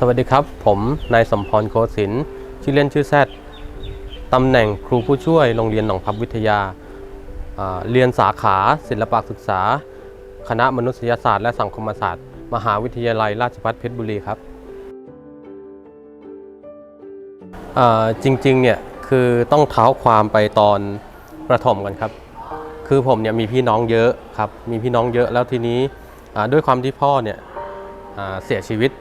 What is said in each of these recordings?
สวัสดีครับ ผมนายสมพรโคศินชื่อเล่นชื่อแซดตำแหน่งครูผู้ช่วยโรงเรียนหนองพับวิทยาาเรียนสาขาศิลปศึกษา คณะมนุษยศาสตร์และสังคมศาสตร์ มหาวิทยาลัยราชภัฏเพชรบุรีครับจริงๆเนี่ยคือต้องเท้าความไปตอนประถมกันครับ คือผมเนี่ยมีพี่น้องเยอะครับ มีพี่น้องเยอะแล้วทีนี้ด้วยความที่พ่อเนี่ยเสียชีวิต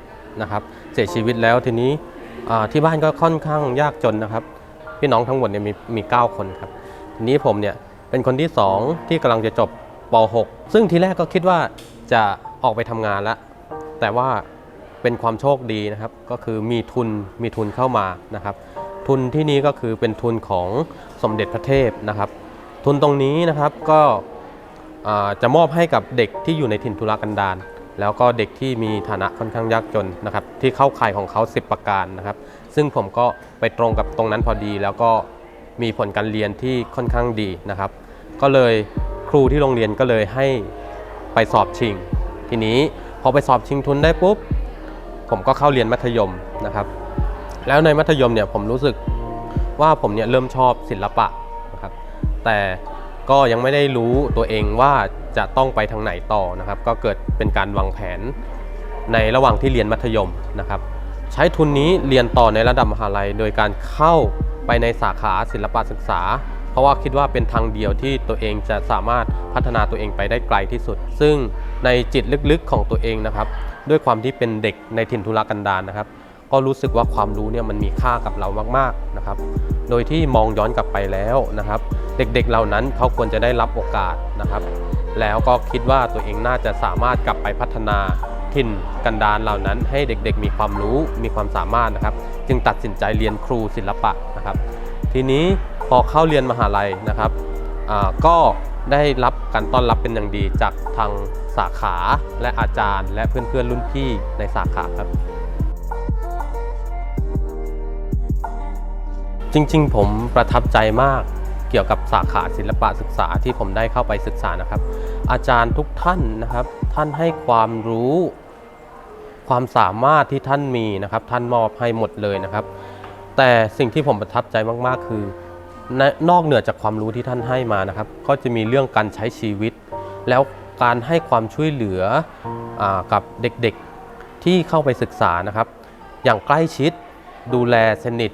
นะครับ เสียชีวิตแล้วทีนี้ที่บ้านก็ค่อนข้างยากจนนะครับ พี่น้องทั้งหมดเนี่ยมีมี9คนครับทีนี้ผมเนี่ยเป็นคนที่ 2 ที่กำลังจะจบป .6 ซึ่งทีแรกก็คิดว่าจะออกไปทำงานล้วแต่ว่าเป็นความโชคดีนะครับ ก็คือมีทุนมีทุนเข้ามานะครับ ทุนที่นี้ก็คือเป็นทุนของสมเด็จพระเทพนะครับ ทุนตรงนี้นะครับก็จะมอบให้กับเด็กที่อยู่ในถิ่นทุรกันดาร แล้วก็เด็กที่มีฐานะค่อนข้างยากจนนะครับ ที่เข้าข่ายของเขา 10 ประการนะครับ ซึ่งผมก็ไปตรงกับตรงนั้นพอดี แล้วก็มีผลการเรียนที่ค่อนข้างดีนะครับ ก็เลยครูที่โรงเรียนก็เลยให้ไปสอบชิง ทีนี้พอไปสอบชิงทุนได้ปุ๊บ ผมก็เข้าเรียนมัธยมนะครับ แล้วในมัธยมเนี่ยผมรู้สึกว่าผมเนี่ยเริ่มชอบศิลปะนะครับ แต่ ก็ยังไม่ได้รู้ตัวเองว่าจะต้องไปทางไหนต่อนะครับ ก็เกิดเป็นการวางแผนในระหว่างที่เรียนมัธยมนะครับ ใช้ทุนนี้เรียนต่อในระดับมหาลัย โดยการเข้าไปในสาขาศิลปศึกษา เพราะว่าคิดว่าเป็นทางเดียวที่ตัวเองจะสามารถพัฒนาตัวเองไปได้ไกลที่สุด ซึ่งในจิตลึกๆของตัวเองนะครับ ด้วยความที่เป็นเด็กในถิ่นทุรกันดารนะครับ ก็รู้สึกว่าความรู้เนี่ยมันมีค่ากับเรามากๆนะครับ โดยที่มองย้อนกลับไปแล้วนะครับ เด็กๆเหล่านั้นเขาควรจะได้รับโอกาสนะครับ แล้วก็คิดว่าตัวเองน่าจะสามารถกลับไปพัฒนาถิ่นกันดารเหล่านั้น ให้เด็กๆ มีความรู้มีความสามารถนะครับ จึงตัดสินใจเรียนครูศิลปะนะครับ ทีนี้พอเข้าเรียนมหาลัยนะครับก็ได้รับการต้อนรับเป็นอย่างดีจากทางสาขาและอาจารย์ และเพื่อนๆรุ่นพี่ในสาขาครับ จริงๆ ผมประทับใจมากเกี่ยวกับสาขาศิลปะศึกษาที่ผมได้เข้าไปศึกษานะครับ อาจารย์ทุกท่านนะครับ ท่านให้ความรู้ ความสามารถที่ท่านมีนะครับ ท่านมอบให้หมดเลยนะครับ แต่สิ่งที่ผมประทับใจมากๆ คือนอกเหนือจากความรู้ที่ท่านให้มานะครับ ก็จะมีเรื่องการใช้ชีวิต แล้วการให้ความช่วยเหลืออกับเด็กๆที่เข้าไปศึกษานะครับ อย่างใกล้ชิดดูแลสนิท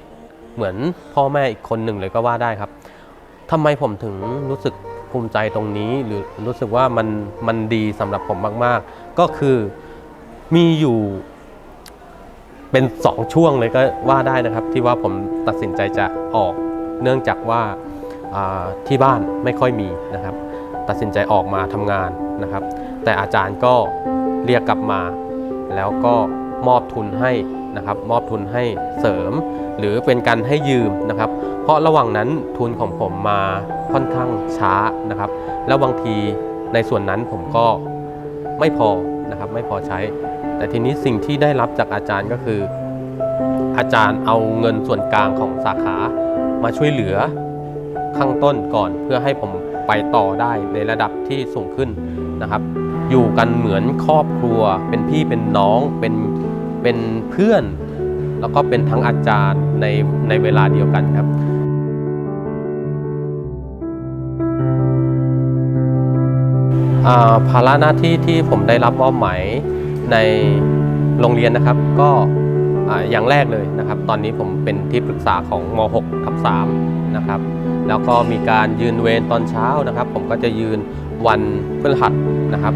เหมือนพ่อแม่อีกคนหนึ่งเลยก็ว่าได้ครับทำไมผมถึงรู้สึกภูมิใจตรงนี้ หรือรู้สึกว่ามันมันดีสำหรับผมมาก ๆ ก็คือมีอยู่เป็นสองช่วงเลยก็ว่าได้นะครับ ที่ว่าผมตัดสินใจจะออก เนื่องจากว่าอ่าที่บ้านไม่ค่อยมีนะครับ ตัดสินใจออกมาทำงานนะครับ แต่อาจารย์ก็เรียกกลับมา แล้วก็มอบทุนให้ นะครับมอบทุนให้เสริม หรือเป็นการให้ยืมนะครับ เพราะระหว่างนั้นทุนของผมมาค่อนข้างช้านะครับ แล้วบางทีในส่วนนั้นผมก็ไม่พอนะครับไม่พอใช้ แต่ทีนี้สิ่งที่ได้รับจากอาจารย์ก็คือ อาจารย์เอาเงินส่วนกลางของสาขามาช่วยเหลือข้างต้นก่อนเพื่อให้ผมไปต่อได้ในระดับที่สูงขึ้นนะครับ อยู่กันเหมือนครอบครัวเป็นพี่เป็นน้องเป็น เป็นเพื่อน แล้วก็เป็นทั้งอาจารย์ในในเวลาเดียวกันครับาภาระหน้าที่ที่ผมได้รับมอบหมายในโรงเรียนนะครับ ก็ออย่างแรกเลยนะครับ ตอนนี้ผมเป็นที่ปรึกษาของม .6 ทับ3นะครับ แล้วก็มีการยืนเวรตอนเช้านะครับ ผมก็จะยืนวันพฤหัสนะครับ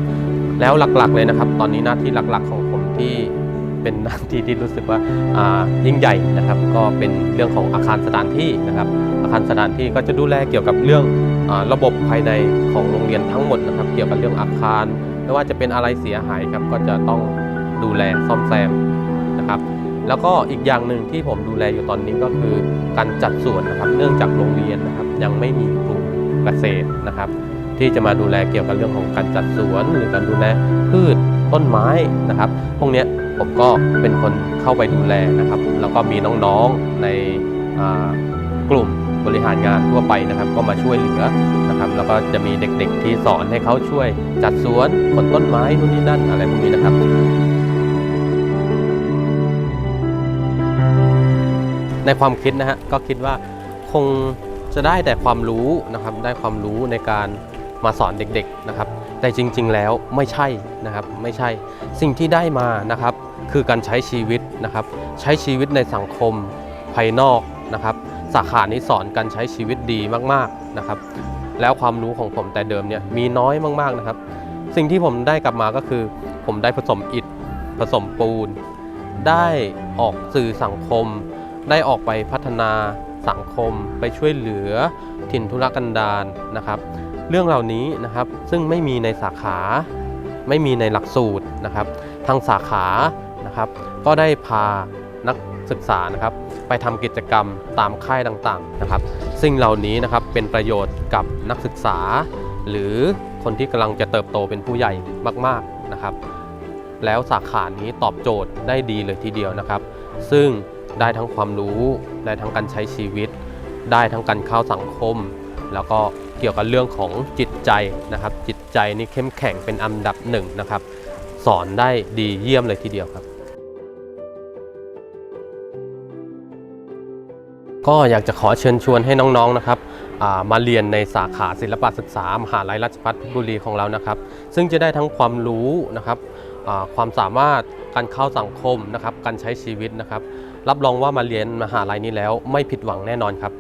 แล้วหลักๆเลยนะครับ ตอนนี้หน้าที่หลักๆของผม เป็นหน้าที่ที่รู้สึกว่าอ่ายิ่งใหญ่นะครับ ก็เป็นเรื่องของอาคารสถานที่นะครับ อาคารสถานที่ก็จะดูแลเกี่ยวกับเรื่องอระบบภายในของโรงเรียนทั้งหมดนะครับ เกี่ยวกับเรื่องอาคารไม่ว่าจะเป็นอะไรเสียหายครับก็จะต้องดูแลซ่อมแซมนะครับ แล้วก็อีกอย่างหนึ่งที่ผมดูแลอยู่ตอนนี้ก็คือการจัดสวนนะครับ เนื่องจากโรงเรียนนะครับ ยังไม่มีครูเกษตรนะครับ ที่จะมาดูแลเกี่ยวกับเรื่องของการจัดสวน หรือการดูแลพืชต้นไม้นะครับ พวกนี้ ผมก็เป็นคนเข้าไปดูแลนะครับ แล้วก็มีน้องๆในกลุ่มบริหารงานทั่วไปนะครับ ก็มาช่วยเหลือนะครับ แล้วก็จะมีเด็กๆที่สอนให้เขาช่วยจัดสวนขนต้นไม้นู่นนี่นั่นอะไรพวกนี้นะครับในความคิดนะฮะก็คิดว่าคงจะได้แต่ความรู้นะครับ ได้ความรู้ในการมาสอนเด็กๆนะครับ แต่จริงๆแล้วไม่ใช่นะครับ ไม่ใช่สิ่งที่ได้มานะครับ คือการใช้ชีวิตนะครับ ใช้ชีวิตในสังคมภายนอกนะครับ สาขานี้สอนการใช้ชีวิตดีมากๆนะครับ แล้วความรู้ของผมแต่เดิมเนี่ยมีน้อยมากๆนะครับ สิ่งที่ผมได้กลับมาก็คือ ผมได้ผสมอิฐผสมปูน ได้ออกสื่อสังคม ได้ออกไปพัฒนาสังคม ไปช่วยเหลือถิ่นทุรกันดารนะครับ เรื่องเหล่านี้นะครับซึ่งไม่มีในสาขาไม่มีในหลักสูตรนะครับ ทางสาขา นะครับ ก็ได้พานักศึกษานะครับ ไปทำกิจกรรมตามค่ายต่างๆนะครับสิ่งเหล่านี้นะครับเป็นประโยชน์กับนักศึกษา หรือคนที่กำลังจะเติบโตเป็นผู้ใหญ่มากๆนะครับ แล้วสาขานี้ตอบโจทย์ได้ดีเลยทีเดียวนะครับ ซึ่งได้ทั้งความรู้ได้ทั้งการใช้ชีวิต ได้ทั้งการเข้าสังคม แล้วก็เกี่ยวกับเรื่องของจิตใจนะครับ จิตใจนี่เข้มแข็งเป็นอันดับหนึ่งนะครับ สอนได้ดีเยี่ยมเลยทีเดียวครับ ก็อยากจะขอเชิญชวนให้น้องๆนะครับมาเรียนในสาขาศิลปศึกษามหาลัยราชภัฏเพชรบุรีของเรานะครับ ซึ่งจะได้ทั้งความรู้นะครับความสามารถการเข้าสังคมนะครับการใช้ชีวิตนะครับ รับรองว่ามาเรียนมหาลัยนี้แล้วไม่ผิดหวังแน่นอนครับ